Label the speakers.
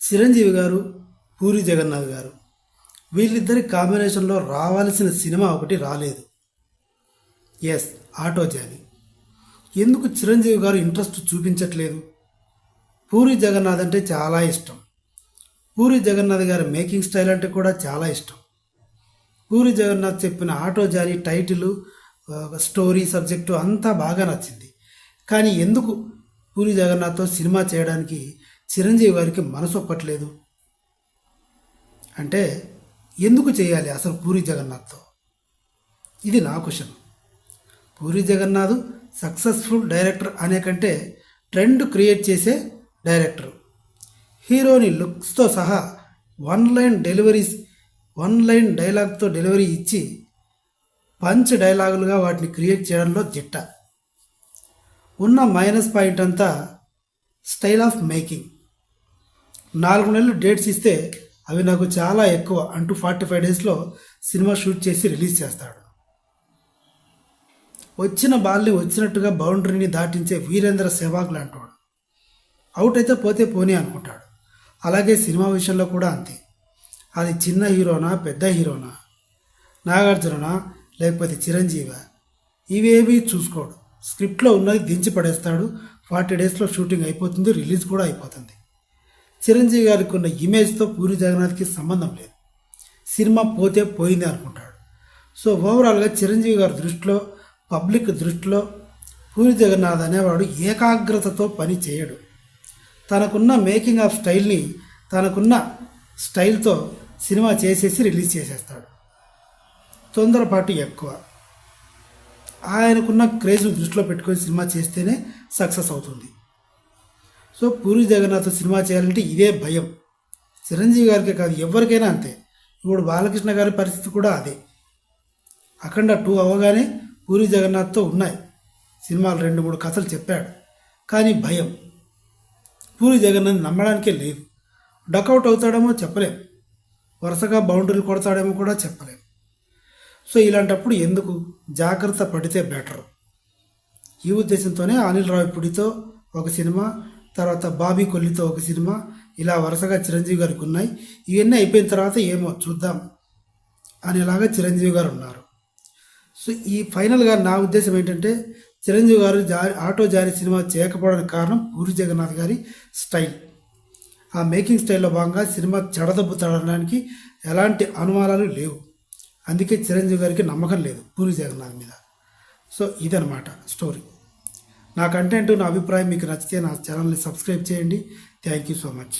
Speaker 1: చిరంజీవి గారు పూరి జగన్నాథ్ గారు. వీళ్ళిద్దరి కాంబినేషన్లో రావాల్సిన సినిమా ఒకటి రాలేదు. ఎస్ ఆటో జాని ఎందుకు చిరంజీవి గారు ఇంట్రెస్ట్ చూపించట్లేదు? పూరి జగన్నాథ్ అంటే చాలా ఇష్టం. పూరి జగన్నాథ్ గారి మేకింగ్ స్టైల్ అంటే కూడా చాలా ఇష్టం. పూరి జగన్నాథ్ చెప్పిన auto Johnny title story subject అంతా బాగా నచ్చింది. కానీ ఎందుకు పూరి జగన్నాథ్తో సినిమా చేయడానికి చిరంజీవి గారికి మనసు ఒప్పట్లేదు. అంటే ఎందుకు చేయాలి అసలు పూరి జగన్నాథ్తో? ఇది నా question. Puri Jagannadh successful director అనే కంటే ట్రెండ్ క్రియేట్ చేసే డైరెక్టర్. హీరోని లుక్స్తో సహా one line deliveries one line డైలాగ్తో delivery ఇచ్చి పంచ్ డైలాగులుగా వాటిని క్రియేట్ చేయడంలో జిట్ట. ఉన్న మైనస్ పాయింట్ అంతా స్టైల్ ఆఫ్ మేకింగ్. నాలుగు నెలలు డేట్స్ ఇస్తే అవి నాకు చాలా ఎక్కువ అంటూ ఫార్టీ ఫైవ్ డేస్లో సినిమా షూట్ చేసి రిలీజ్ చేస్తాడు. వచ్చిన బాల్ని వచ్చినట్టుగా బౌండరీని దాటించే వీరేంద్ర సెవాగ్ లాంటివాడు అవుట్ అయితే పోతే పోనీ అనుకుంటాడు. అలాగే సినిమా విషయంలో కూడా అంతే. అది చిన్న హీరోనా పెద్ద హీరోనా నాగార్జుననా లేకపోతే చిరంజీవ? ఇవేవి చూసుకోడు. స్క్రిప్ట్లో ఉన్నది దించి పడేస్తాడు. ఫార్టీ డేస్లో షూటింగ్ అయిపోతుంది రిలీజ్ కూడా అయిపోతుంది. చిరంజీవి గారికి ఉన్న ఇమేజ్తో పూరి జగన్నాథ్కి సంబంధం లేదు. సినిమా పోతే పోయింది అనుకుంటాడు. సో ఓవరాల్గా చిరంజీవి గారి దృష్టిలో పబ్లిక్ దృష్టిలో పూరి జగన్నాథ్ అనేవాడు ఏకాగ్రతతో పని చేయడు. తనకున్న మేకింగ్ ఆఫ్ స్టైల్ని తనకున్న స్టైల్తో సినిమా చేసేసి రిలీజ్ చేసేస్తాడు. తొందరపాటు ఎక్కువ. ఆయనకున్న క్రేజ్ను దృష్టిలో పెట్టుకొని సినిమా చేస్తేనే సక్సెస్ అవుతుంది. సో పూరి జగన్నాథ్ సినిమా చేయాలంటే ఇదే భయం. చిరంజీవి గారికే కాదు ఎవరికైనా అంతే. ఇప్పుడు బాలకృష్ణ గారి పరిస్థితి కూడా అదే. అఖండ టూ అవ్వగానే పూరి జగన్నాథ్తో ఉన్నాయి. సినిమాలు రెండు మూడు కథలు చెప్పాడు. కానీ భయం. పూరి జగన్నాథ్ నమ్మడానికే లేదు. డకౌట్ అవుతాడేమో చెప్పలేం. వరుసగా బౌండరీలు కొడతాడేమో కూడా చెప్పలేం. సో ఇలాంటప్పుడు ఎందుకు? జాగ్రత్త పడితే బెటర్. ఈ ఉద్దేశంతోనే అనిల్ రావిపూడితో ఒక సినిమా తర్వాత బాబీ కొల్లితో ఒక సినిమా ఇలా వరుసగా చిరంజీవి గారికి ఉన్నాయి. ఇవన్నీ అయిపోయిన తర్వాత ఏమో చూద్దాం అనేలాగా చిరంజీవి గారు ఉన్నారు. సో ఈ ఫైనల్గా నా ఉద్దేశం ఏంటంటే చిరంజీవి గారు జారి ఆటో జారీ సినిమా చేయకపోవడానికి కారణం పూరి జగన్నాథ్ గారి స్టైల్. ఆ మేకింగ్ స్టైల్లో భాగంగా సినిమా చెడదబ్బుతాడడానికి ఎలాంటి అనుమానాలు లేవు. అందుకే చిరంజీవి గారికి నమ్మకం లేదు పూరి జగన్నాథ్ మీద. సో ఇదనమాట స్టోరీ. నా కంటెంట్ నా అభిప్రాయం మీకు నచ్చితే నా ఛానల్ని సబ్స్క్రైబ్ చేయండి. Thank you so much